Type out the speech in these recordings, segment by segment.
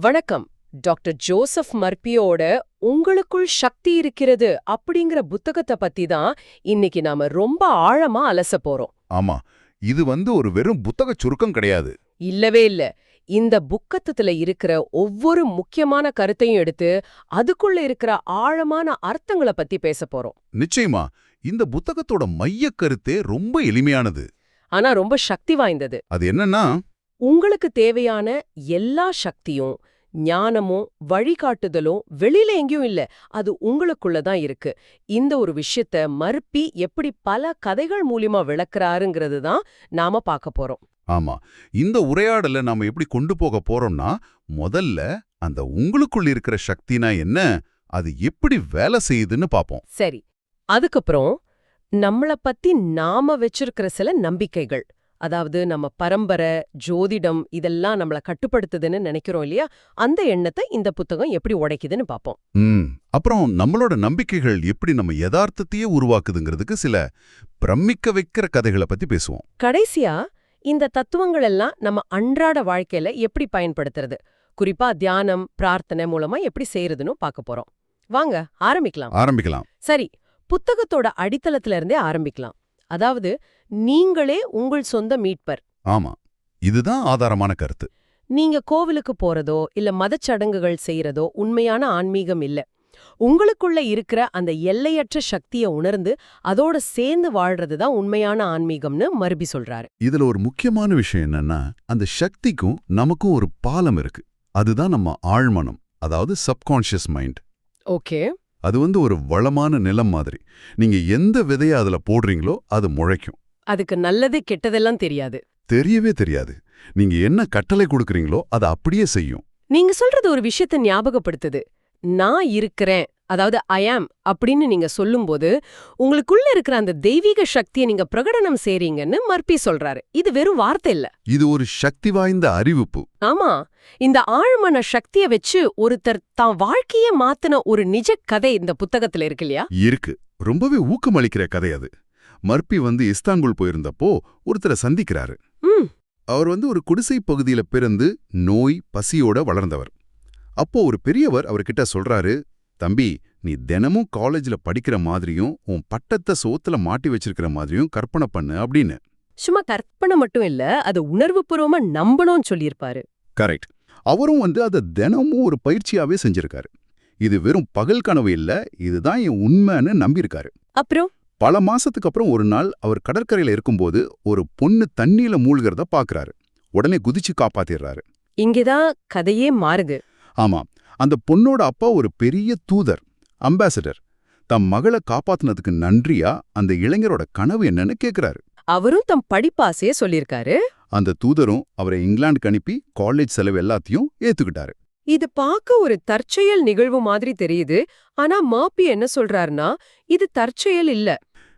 வணக்கம். Doctor Joseph மர்பியோட உங்களுக்குள் சக்தி இருக்கிறது அப்படிங்கிற புத்தகத்தை பத்தி தான் இன்னைக்கு நாம ரொம்ப ஆழமா அலச போறோம். ஆமா இது வந்து ஒரு வெறும் புத்தக சுருக்கம் கிடையாது. இல்லவே இல்ல. இந்த புக்கத்துல இருக்கிற ஒவ்வொரு முக்கியமான கருத்தையும் எடுத்து அதுக்குள்ள இருக்கிற ஆழமான அர்த்தங்களை பத்தி பேச போறோம். நிச்சயமா இந்த புத்தகத்தோட மையக் கருத்தே ரொம்ப எளிமையானது. ஆனா ரொம்ப சக்தி வாய்ந்தது. அது என்னன்னா உங்களுக்கு தேவையான எல்லா சக்தியும் ஞானமும் வழிகாட்டுதலும் வெளியில எங்கேயும் இல்ல. அது உங்களுக்குள்ள தான் இருக்கு. இந்த ஒரு விஷயத்த மறுப்பி எப்படி பல கதைகள் மூலியமா விளக்குறாருங்கிறது தான் நாம பார்க்க போறோம். ஆமா. இந்த உரையாடல நாம எப்படி கொண்டு போக போறோம்னா முதல்ல அந்த உங்களுக்குள் இருக்கிற சக்தினா என்ன அது எப்படி வேலை செய்யுதுன்னு பாப்போம் சரி. அதுக்கப்புறம் நம்மள பத்தி நாம வச்சிருக்கிற சில நம்பிக்கைகள். அதாவது நம்ம பரம்பரை ஜோதிடம் இதெல்லாம் நம்மள கட்டுப்படுத்துதுன்னு நினைக்கிறோம் இல்லையா? அந்த எண்ணத்தை இந்த புத்தகம் எப்படி உடைக்குதுன்னு பார்ப்போம். அப்புறம் நம்மளோட நம்பிக்கைகள் எப்படி நம்ம யதார்த்தத்தையே உருவாக்குதுங்கிறதுக்கு சில பிரமிக்க வைக்கிற கதைகளை பத்தி பேசுவோம். கடைசியா இந்த தத்துவங்கள் எல்லாம் நம்ம அன்றாட வாழ்க்கையில எப்படி பயன்படுத்துறது? குறிப்பா தியானம் பிரார்த்தனை மூலமா எப்படி செய்யறதுன்னு பார்க்க போறோம். வாங்க ஆரம்பிக்கலாம். ஆரம்பிக்கலாம். சரி புத்தகத்தோட அடித்தளத்துல இருந்தே ஆரம்பிக்கலாம். அதாவது நீங்களே உங்கள் சொந்த மீட்பர். ஆமா. இதுதான் ஆதாரமான கருத்து. நீங்க கோவிலுக்கு போறதோ இல்ல மதச்சடங்குகள் செய்யறதோ உண்மையான ஆன்மீகம் இல்ல. உங்களுக்குள்ள இருக்கிற அந்த எல்லையற்ற சக்தியை உணர்ந்து அதோட சேர்ந்து வாழ்றது தான் உண்மையான ஆன்மீகம்னு மறுபி சொல்றாரு. இதுல ஒரு முக்கியமான விஷயம் என்னன்னா அந்த சக்திக்கும் நமக்கும் ஒரு பாலம் இருக்கு. அதுதான் நம்ம ஆழ்மனம் அதாவது சப்கான்ஷியஸ் மைண்ட் ஓகே. அது வந்து ஒரு வளமான நிலம் மாதிரி. நீங்க எந்த விதைய அதுல போடுறீங்களோ அது முளைக்கும். அதுக்கு நல்லது கெட்டதெல்லாம் தெரியாது. தெரியவே தெரியாது. நீங்க என்ன கட்டளை கொடுக்கறீங்களோ அதை அப்படியே செய்யும். நீங்க சொல்றது ஒரு விஷயத்த ஞாபகப்படுத்துது. நான் இருக்கிறேன். அதாவது ஐ ஆம் அப்படின்னு நீங்க சொல்லும்போது உங்களுக்குள்ள இருக்கிற அந்த தெய்வீக சக்தியை நீங்க பிரகடனம் செய்றீங்கன்னு மர்பி சொல்றாரு. இது வெறும் வார்த்தை இல்ல. இது ஒரு சக்தி வாய்ந்த அறிவிப்பு. ஆமா. இந்த ஆழ்மன சக்திய வச்சு ஒருத்தர் தான் வாழ்க்கையே மாத்தின ஒரு நிஜ கதை இந்த புத்தகத்துல இருக்கு இல்லையா? இருக்கு. ரொம்பவே ஊக்கமளிக்கிற கதை அது. மர்பி வந்து இஸ்தான்புல் போயிருந்தப்போ ஒருத்தரை சந்திக்கிறாரு. அவர் வந்து ஒரு குடிசை பகுதியில பிறந்து நோய் பசியோட வளர்ந்தவர். அப்போ ஒரு பெரியவர் அவர்கிட்ட சொல்றாரு தம்பி நீ தினமும் காலேஜ்ல படிக்கிற மாதிரியும் உன் பட்டத்தை சோத்துல மாட்டி வச்சிருக்கிற மாதிரியும் கற்பனை பண்ணு அப்படின்னு. சும்மா கற்பனை மட்டும் இல்ல அது உணர்வுபூர்வமா நம்பணும்னு சொல்லியிருப்பாரு. கரெக்ட் அவரும் வந்து அதை தினமும் ஒரு பயிற்சியாவே செஞ்சிருக்காரு. இது வெறும் பகல் கனவு இல்ல இதுதான் என் உண்மைன்னு நம்பியிருக்காரு. அப்புறம்? பல மாசத்துக்கு அப்புறம் ஒரு நாள் அவர் கடற்கரையில இருக்கும்போது ஒரு பொண்ணு தண்ணியில மூழ்கிறத பாக்குறாரு. உடனே குதிச்சு காப்பாத்திடுறாரு. இங்கதான் கதையே மாறுது. ஆமா அந்த பொண்ணோட அப்பா ஒரு பெரிய தூதர் அம்பாசிடர். தம் மகளை காப்பாத்துனதுக்கு நன்றியா? அந்த இளைஞரோட கனவு என்னன்னு கேக்குறாரு. அவரும் தம் படிப்பாசையே சொல்லியிருக்காரு. அந்த தூதரும் அவரை இங்கிலாந்துக்கு அனுப்பி காலேஜ் செலவு எல்லாத்தையும் ஏத்துக்கிட்டாரு. இது பார்க்க ஒரு தற்செயல் நிகழ்வு மாதிரி தெரியுது. ஆனா மாப்பி என்ன சொல்றாருன்னா இது தற்செயல் இல்ல.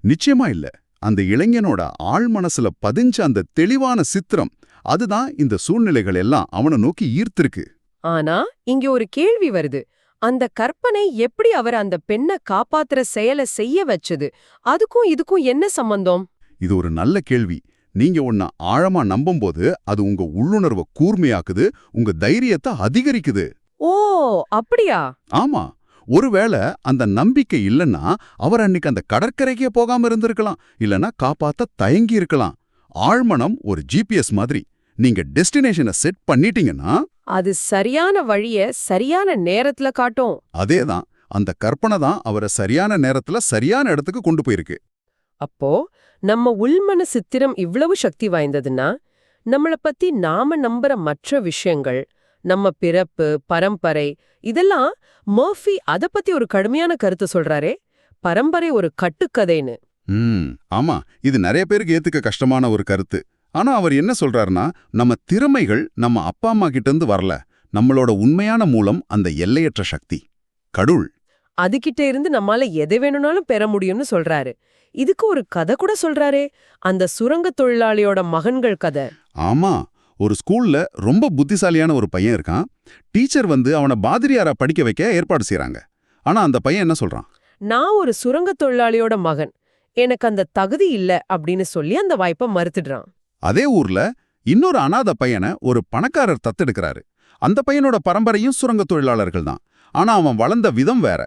நிச்சயமா இல்ல. அந்த இளைஞனோட ஆழ் மனசுல பதிஞ்ச அந்த தெளிவான சித்திரம் அதுதான் இந்த சூழ்நிலைகள் எல்லாம் அவனை நோக்கி ஈர்த்திருக்கு. ஆனா இங்க ஒரு கேள்வி வருது. அந்த கற்பனை எப்படி அவர் அந்த பெண்ணை காப்பாத்துற செயலை செய்ய வச்சது? அதுக்கும் இதுக்கும் என்ன சம்பந்தம்? இது ஒரு நல்ல கேள்வி. நீங்க ஒன்ன ஆழமா நம்பும்போது அது உங்க உள்ளுணர்வை கூர்மையாக்குது உங்க தைரியத்தை அதிகரிக்குது. ஓ அப்படியா? ஆமா. ஒருவேளை அந்த நம்பிக்கை இல்லைன்னா அவர் அன்னைக்கு அந்த கடற்கரைக்கே போகாம இருந்திருக்கலாம். இல்லனா காப்பாத்த தயங்கி இருக்கலாம். ஆழ்மனம் ஒரு ஜிபிஎஸ் மாதிரி. நீங்க டெஸ்டினேஷனை செட் பண்ணிட்டீங்கன்னா அது சரியான வழிய சரியான நேரத்துல காட்டும். அதேதான். அந்த கற்பனை தான் அவரை சரியான நேரத்துல சரியான இடத்துக்கு கொண்டு போயிருக்கு. அப்போ நம்ம உள்மன சித்திரம் இவ்வளவு சக்தி வாய்ந்ததுன்னா நம்மள பத்தி நாம நம்புற மற்ற விஷயங்கள் நம்ம பிறப்பு பரம்பரை இதெல்லாம் மர்ஃபி அத பத்தி ஒரு கடுமையான கருத்து சொல்றாரே பரம்பரை ஒரு கட்டுக்கதைன்னு. ஆமா. இது நிறைய பேருக்கு ஏத்துக்க கஷ்டமான ஒரு கருத்து. ஆனா அவர் என்ன சொல்றாருன்னா நம்ம திறமைகள் நம்ம அப்பா அம்மா கிட்ட இருந்து வரல. நம்மளோட உண்மையான மூலம் அந்த எல்லையற்ற சக்தி. கடவுள். அதுகிட்ட இருந்து நம்மால எதை வேணும்னாலும் பெற முடியும்னு சொல்றாரு. இதுக்கு ஒரு கதை கூட சொல்றாரே. அந்த சுரங்க தொழிலாளியோட மகன்கள் கதை. ஆமா. ஒரு ஸ்கூல்ல ரொம்ப புத்திசாலியான ஒரு பையன் இருக்கான். டீச்சர் வந்து அவனை பாதிரியாரா படிக்க வைக்க ஏற்பாடு செய்றாங்க. ஆனா அந்த பையன் என்ன சொல்றான்? நான் ஒரு சுரங்க தொழிலாளியோட மகன். எனக்கு அந்த தகுதி இல்ல அப்படின்னு சொல்லி அந்த வாய்ப்பை மறுத்துடுறான். அதே ஊர்ல இன்னொரு அனாதை பையனை ஒரு பணக்காரர் தத்தெடுக்கிறாரு. அந்த பையனோட பரம்பரையும் சுரங்கத் தொழிலாளர்கள் தான். ஆனா அவன் வளர்ந்த விதம் வேற.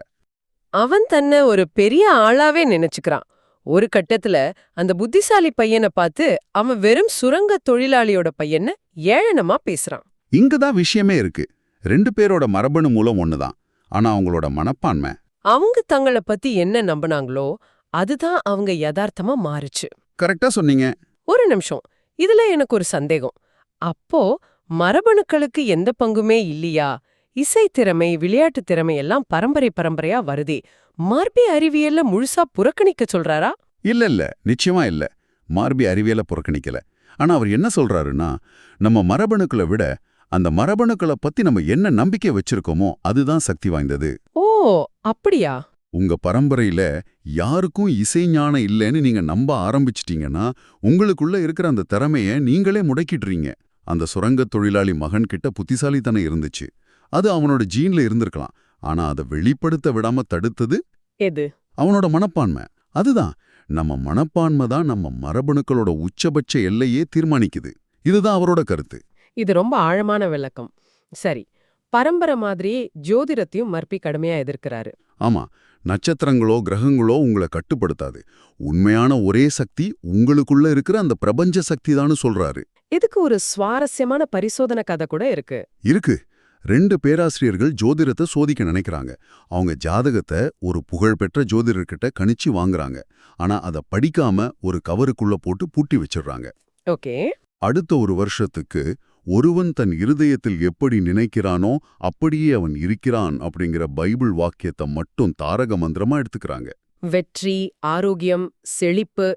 அவன் தன்னை ஒரு பெரிய ஆளாவே நினைச்சுக்கிறான். ஒரு கட்டத்துல அந்த புத்திசாலி பையனை பார்த்து அவன் வெறும் சுரங்க தொழிலாளியோட பையன்னு ஏளனமா பேசுறான். இங்கதான் விஷயமே இருக்கு. ரெண்டு பேரோட மரபணு மூலம் ஒண்ணுதான் ஆனா அவங்களோட மனப்பான்மை. அவங்க தங்கள பத்தி என்ன நம்பினாங்களோ அதுதான் அவங்க யதார்த்தமா மாறுச்சு. கரெக்டா சொன்னீங்க. ஒரு நிமிஷம். இதுல எனக்கு ஒரு சந்தேகம். அப்போ மரபணுக்களுக்கு எந்த பங்குமே இல்லையா? இசை திறமை விளையாட்டு திறமை எல்லாம் பரம்பரை பரம்பரையா வருதே. மார்பி அறிவியல்ல முழுசா புறக்கணிக்க சொல்றாரா? இல்ல இல்ல. நிச்சயமா இல்ல. மார்பி அறிவியலை புறக்கணிக்கல. ஆனா அவர் என்ன சொல்றாருன்னா நம்ம மரபணுக்களை விட அந்த மரபணுக்களை பத்தி நம்ம என்ன நம்பிக்கை வச்சிருக்கோமோ அதுதான் சக்தி வாய்ந்தது. ஓ அப்படியா? உங்க பரம்பரையில யாருக்கும் இசை ஞானம் இல்லைன்னு நீங்க நம்ப ஆரம்பிச்சிட்டீங்கன்னா உங்களுக்குள்ள இருக்கிற அந்த திறமைய நீங்களே முடக்கிடுறீங்க. அந்த சுரங்கத் தொழிலாளி மகன் கிட்ட புத்திசாலித்தனம் இருந்துச்சு. அது அவனோட ஜீன்ல இருந்திருக்கலாம். ஆனா அதை வெளிப்படுத்த விடாம தடுத்தது? எது? அவனோட மனப்பான்மை. அதுதான். நம்ம மனப்பான்மை தான் நம்ம மரபணுக்களோட உச்சபட்ச எல்லையே தீர்மானிக்குது. இதுதான் அவரோட கருத்து. இது ரொம்ப ஆழமான விளக்கம். சரி. பரம்பரை மாதிரியே ஜோதிடத்தையும் மர்பி கடுமையா எதிர்க்கிறாரு. ஆமா நட்சத்திரங்களோ கிரகங்களோ உங்களை கட்டுப்படுத்தாது. உண்மையான ஒரே சக்தி உங்களுக்குள்ள இருக்கிற அந்த பிரபஞ்ச சக்தி தான் சொல்றாரு. இதுக்கு ஒரு சுவாரஸ்யமான பரிசோதனை கதை கூட இருக்கு. இருக்கு. ரெண்டு பேராசிரியர்கள் ஜோதிடத்தை சோதிக்க நினைக்கிறாங்க. அவங்க ஜாதகத்தை ஒரு புகழ்பெற்ற ஜோதிடர்கிட்ட கணிச்சு வாங்குறாங்க. ஆனா அதை படிக்காம ஒரு கவருக்குள்ள போட்டு பூட்டி வச்சிடுறாங்க. ஓகே. அடுத்த ஒரு வருஷத்துக்கு ஒருவன் தன் இருதயத்தில் எப்படி நினைக்கிறானோ அப்படியே அவன் இருக்கிறான் அப்படிங்கிற பைபிள் வாக்கியத்தை மட்டும் தாரக மந்திரமா எடுத்துக்கிறாங்க. வெற்றி ஆரோக்கியம் செழிப்பு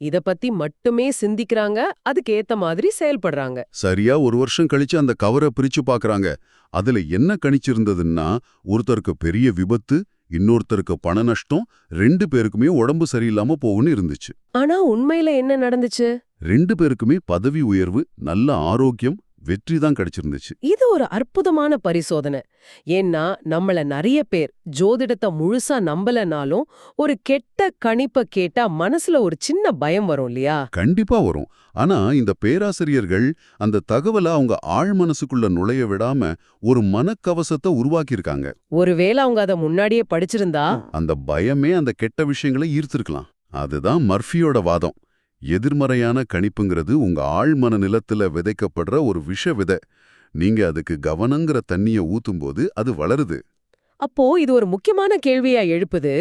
இத பத்தி மட்டுமே சிந்திக்கிறாங்க அதுக்கு ஏத்த மாதிரி செயல்படுறாங்க. சரியா ஒரு வருஷம் கழிச்சு அந்த கவரை பிரிச்சு பார்க்கறாங்க அதுல என்ன கணிச்சிருந்ததுன்னா ஒருத்தருக்கு பெரிய விபத்து இன்னொருத்தருக்கு பண நஷ்டம் ரெண்டு பேருக்குமே உடம்பு சரியில்லாம போகும்னு இருந்துச்சு. ஆனா உண்மையில என்ன நடந்துச்சு? ரெண்டு பேருக்குமே பதவி உயர்வு நல்ல ஆரோக்கியம் வெற்றி தான் கிடைச்சிருந்துச்சு. இது ஒரு அற்புதமான பரிசோதனை. ஏன்னா நம்மள நிறைய பேர் ஜோதிடத்தை முழுசா நம்பலனாலும் ஒரு கெட்ட கணிப்ப கேட்டா மனசுல ஒரு சின்ன பயம் வரும் இல்லையா? கண்டிப்பா வரும். ஆனா இந்த பேராசிரியர்கள் அந்த தகவலை அவங்க ஆழ் மனசுக்குள்ள நுழைய விடாம ஒரு மனக்கவசத்தை உருவாக்கியிருக்காங்க. ஒருவேளை அவங்க அத முன்னாடியே படிச்சிருந்தா? அந்த பயமே அந்த கெட்ட விஷயங்களை ஈர்த்திருக்கலாம். அதுதான் மர்ஃபியோட வாதம். எதிர்மறையான கணிப்புங்கிறது உங்க ஆழ்மன நிலத்துல விதைக்கப்படுற ஒரு விஷ விதை. நீங்க அதுக்கு கவனங்கிற தண்ணிய ஊத்தும்போது அது வளருது. அப்போ இது ஒரு முக்கியமான கேள்வியா எழுப்புது.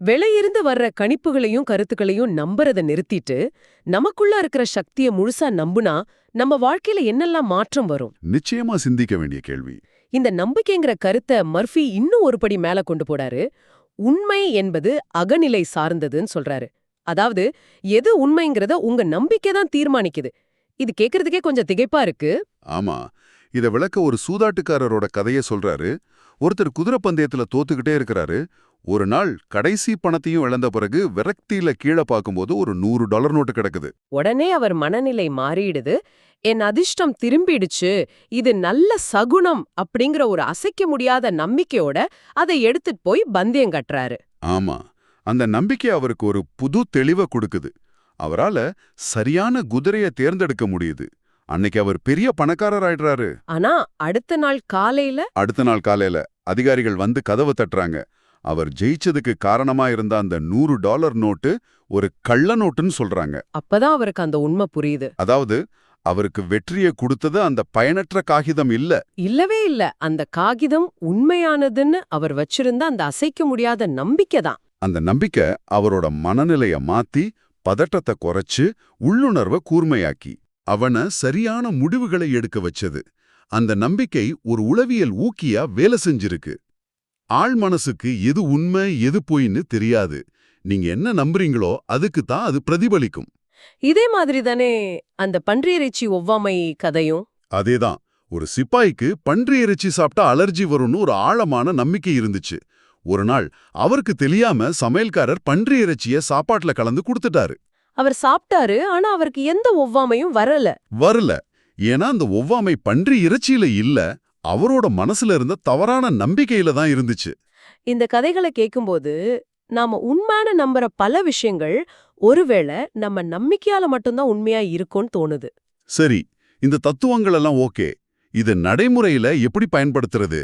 வெளியிருந்து வர்ற கணிப்புகளையும் கருத்துக்களையும் நம்புறத நிறுத்திட்டு நமக்குள்ள இருக்கிற சக்திய முழுசா நம்புனா நம்ம வாழ்க்கையில என்னெல்லாம் மாற்றம் வரும்? நிச்சயமா சிந்திக்க வேண்டிய கேள்வி. இந்த நம்பிக்கைங்கிற கருத்தை மர்ஃபி இன்னும் ஒரு படி மேல கொண்டு போடாரு உண்மை என்பது அகநிலை சார்ந்ததுன்னு சொல்றாரு. அதாவது எது உண்மைங்கிறத உங்க நம்பிக்கை தான் தீர்மானிக்குது. இது கேக்குறதுக்கே கொஞ்சம் திகைப்பா இருக்கு. ஆமா. இத விளக்க ஒரு சூதாட்டுக்காரரோட கதைய சொல்றாரு. ஒருத்தர் குதிரை பந்தயத்துல தோத்துக்கிட்டே இருக்கிறாரு. ஒரு நாள் கடைசி பணத்தையும் இழந்த பிறகு விரக்தியில கீழே பார்க்கும்போது ஒரு நூறு டாலர் நோட்டு கிடக்குது. உடனே அவர் மனநிலை மாறிடுது. என் அதிர்ஷ்டம் திரும்பிடுச்சு. இது நல்ல சகுனம் அப்படிங்கிற ஒரு அசைக்க முடியாத நம்பிக்கையோட அதை எடுத்துட்டு போய் பந்தயம் கட்டுறாரு. ஆமா. அந்த நம்பிக்கை அவருக்கு ஒரு புது தெளிவை கொடுக்குது. அவரால சரியான குதிரைய தேர்ந்தெடுக்க முடியுது. அன்னைக்கு அவர் பெரிய பணக்காரர் ஆயிடுறாரு. ஆனா அடுத்த நாள் காலையில அடுத்த நாள் காலையில அதிகாரிகள் வந்து கதவு தட்டுறாங்க. அவர் ஜெயிச்சதுக்கு காரணமா இருந்த அந்த நூறு டாலர் நோட்டு ஒரு கள்ள நோட்டுன்னு சொல்றாங்க. அப்பதான் அவருக்கு அந்த உண்மை புரியுது. அதாவது அவருக்கு வெற்றியை கொடுத்தது அந்த பயனற்ற காகிதம் இல்ல. இல்லவே இல்ல. அந்த காகிதம் உண்மையானதுன்னு அவர் வச்சிருந்த அந்த அசைக்க முடியாத நம்பிக்கை தான். அந்த நம்பிக்கை அவரோட மனநிலைய மாத்தி பதட்டத்தை குறைச்சு உள்ளுணர்வை கூர்மையாக்கி. அவன சரியான முடிவுகளை எடுக்க வச்சது. அந்த நம்பிக்கை ஒரு உளவியல் ஊக்கியா வேலை செஞ்சிருக்கு. ஆழ் மனசுக்கு எது உண்மை எது பொய்ன்னு தெரியாது. நீங்க என்ன நம்புறீங்களோ அதுக்கு தான் அது பிரதிபலிக்கும். இதே மாதிரி தானே அந்த பன்றியிறைச்சி ஒவ்வாமை கதையும்? அதேதான் ஒரு சிப்பாய்க்கு பன்றி இறைச்சி சாப்பிட்டா அலர்ஜி வரும்னு ஒரு ஆழமான நம்பிக்கை இருந்துச்சு. ஒரு நாள் அவருக்கு தெரியாம சமையல்காரர் பன்றி இறைச்சிய சாப்பாட்டுல கலந்து கொடுத்துட்டாரு. அவர் சாப்பிட்டாரு ஆனா அவருக்கு எந்த ஒவ்வாமையும் வரல. வரல. ஏன்னா அந்த ஒவ்வாமை பன்றி இறைச்சியில இல்ல அவரோட மனசுல இருந்த தவறான நம்பிக்கையில தான் இருந்துச்சு. இந்த கதைகளை கேட்கும்போது நாம உண்மையான நம்புற பல விஷயங்கள் ஒருவேளை நம்ம நம்பிக்கையால மட்டும்தான் உண்மையா இருக்கும்னு தோணுது. சரி இந்த தத்துவங்கள் எல்லாம் ஓகே. இது நடைமுறையில எப்படி பயன்படுத்துறது?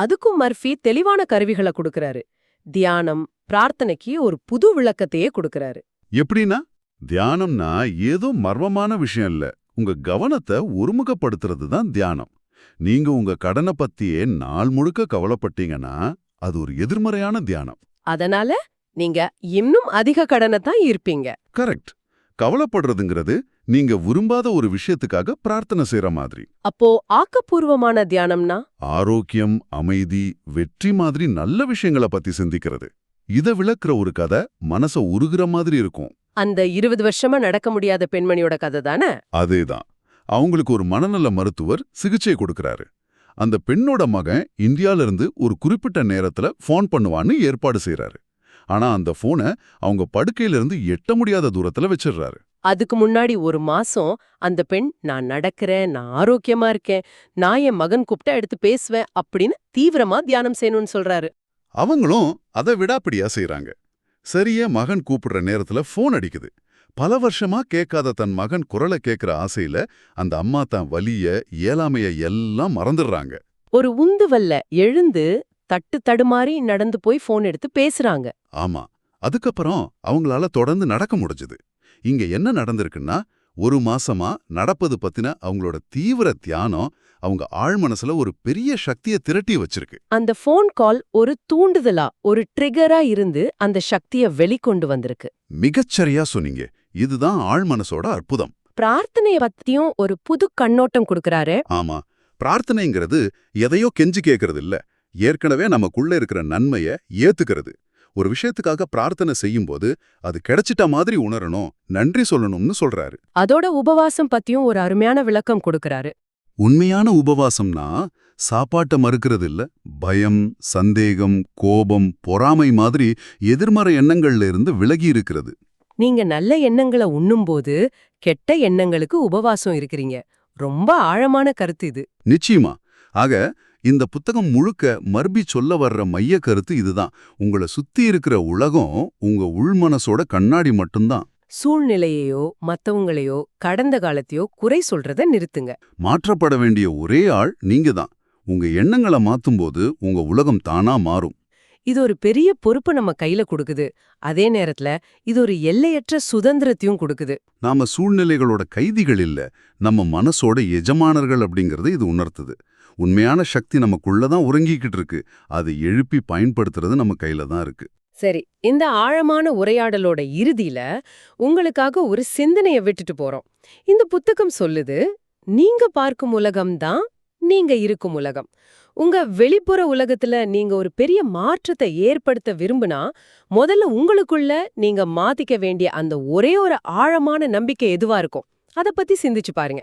அதுக்கும் மர்ஃபி தெளிவான கருவிகளை கொடுக்கறாரு. தியானம் பிரார்த்தனைக்கு ஒரு புது விளக்கத்தையே கொடுக்கறாரு. எப்படின்னா தியானம்னா ஏதோ மர்மமான விஷயம் இல்ல. உங்க கவனத்தை ஒருமுகப்படுத்துறது தான் தியானம். நீங்க உங்க கடனை பத்தியே நாள் முழுக்க கவலைப்பட்டீங்கன்னா அது ஒரு எதிர்மறையான தியானம். அதனால நீங்க இன்னும் அதிக கடனை தான் ஈர்ப்பீங்க. கரெக்ட். கவலைப்படுறதுங்கிறது நீங்க விரும்பாத ஒரு விஷயத்துக்காக பிரார்த்தனை செய்யற மாதிரி. அப்போ ஆக்கப்பூர்வமான தியானம்னா? ஆரோக்கியம் அமைதி வெற்றி மாதிரி நல்ல விஷயங்களை பத்தி சிந்திக்கிறது. இத விளக்குற ஒரு கதை மனச உருகுற மாதிரி இருக்கும். அந்த இருபது வருஷமா நடக்க முடியாத பெண்மணியோட கதை தானே? அதேதான். அவங்களுக்கு ஒரு மனநல மருத்துவர் சிகிச்சை கொடுக்கறாரு. அந்த பெண்ணோட மகன் இந்தியால இருந்து ஒரு குறிப்பிட்ட நேரத்துல ஃபோன் பண்ணுவான்னு ஏற்பாடு செய்றாரு. ஆனா அந்த போனை அவங்க படுக்கையில இருந்து எட்ட முடியாத தூரத்துல வச்சிடுறாரு. அதுக்கு முன்னாடி ஒரு மாசம் அந்த பெண் நான் நடக்கிறேன் நான் ஆரோக்கியமா இருக்கேன் நான் என் மகன் கூப்பிட்டா எடுத்து பேசுவேன் அப்படின்னு தீவிரமா தியானம் செய்யணும்னு சொல்றாரு. அவங்களும் அதை விடாப்பிடியா செய்றாங்க. சரியா மகன் கூப்பிடுற நேரத்துல ஃபோன் அடிக்குது? பல வருஷமா கேட்காத தன் மகன் குரலை கேட்கிற ஆசையில அந்த அம்மா தான் வலிய இயலாமைய எல்லாம் மறந்துடுறாங்க. ஒரு உந்துவல்ல எழுந்து தட்டு தடுமாறி நடந்து போய் ஃபோன் எடுத்து பேசுறாங்க. ஆமா. அதுக்கப்புறம் அவங்களால தொடர்ந்து நடக்க முடிஞ்சது. இங்க என்ன நடந்திருக்குன்னா ஒரு மாசமா நடப்பது பத்தின அவங்களோட தீவிர தியானம் அவங்க ஆழ்மனசுல ஒரு பெரிய சக்தியை திரட்டி வச்சிருக்கு. அந்த ஃபோன் கால் ஒரு தூண்டுதலா ஒரு ட்ரிகரா இருந்து அந்த சக்திய வெளிக்கொண்டு வந்திருக்கு. மிகச்சரியா சொன்னீங்க. இதுதான் ஆழ்மனசோட அற்புதம். பிரார்த்தனைய பத்தியும் ஒரு புது கண்ணோட்டம் கொடுக்கறாரு. ஆமா. பிரார்த்தனைங்கிறது எதையோ கெஞ்சி கேட்கறது இல்ல ஏற்கனவே நமக்குள்ள இருக்கிற நன்மைய ஏத்துக்கிறது. ஒரு விஷயத்துக்காக பிரார்த்தனை செய்யும்போது அது கிடைச்சிட்ட மாதிரி உணரணும் நன்றி சொல்லணும்னு சொல்றாரு. அதோட உபவாசம் பத்தியும் ஒரு அருமையான விளக்கம் கொடுக்கறாரு. உண்மையான உபவாசம்னா சாப்பாட்ட மறுக்கிறது இல்ல பயம் சந்தேகம் கோபம் பொறாமை மாதிரி எதிர்மறை எண்ணங்கள்ல இருந்து விலகி இருக்கிறது. நீங்க நல்ல எண்ணங்களை உண்ணும்போது கெட்ட எண்ணங்களுக்கு உபவாசம் இருக்கிறீங்க. ரொம்ப ஆழமான கருத்து இது. நிச்சயமா. ஆக இந்த புத்தகம் முழுக்க மறுபி சொல்ல வர்ற மைய கருத்து இதுதான். உங்களை சுத்தி இருக்கிற உலகம் உங்க உள்மனசோட கண்ணாடி மட்டும்தான். சூழ்நிலையையோ மத்தவங்களையோ கடந்த காலத்தையோ குறை சொல்றத நிறுத்துங்க. மாற்றப்பட வேண்டிய ஒரே ஆள் நீங்க தான் உங்க எண்ணங்களை மாத்தும்போது உங்க உலகம் தானா மாறும். இது ஒரு பெரிய பொறுப்பு நம்ம கையில கொடுக்குது. அதே நேரத்துல இது ஒரு எல்லையற்ற சுதந்திரத்தையும் கொடுக்குது. நாம சூழ்நிலைகளோட கைதிகள் இல்ல. நம்ம மனசோட எஜமானர்கள் அப்படிங்கறது இது உணர்த்துது. உண்மையான சக்தி நமக்குள்ளதான் உறங்கிக்கிட்டு இருக்கு. அதை எழுப்பி பயன்படுத்துறது நம்ம கையில தான் இருக்கு. சரி இந்த ஆழமான உரையாடலோட இறுதியில உங்களுக்காக ஒரு சிந்தனைய விட்டுட்டு போறோம். இந்த புத்தகம் சொல்லுது நீங்க பார்க்கும் உலகம்தான் நீங்க இருக்கும் உலகம். உங்க வெளிப்புற உலகத்துல நீங்க ஒரு பெரிய மாற்றத்தை ஏற்படுத்த விரும்புனா முதல்ல உங்களுக்குள்ள நீங்க மாத்திக்க வேண்டிய அந்த ஒரே ஒரு ஆழமான நம்பிக்கை எதுவா இருக்கும்? அதை பத்தி சிந்திச்சு பாருங்க.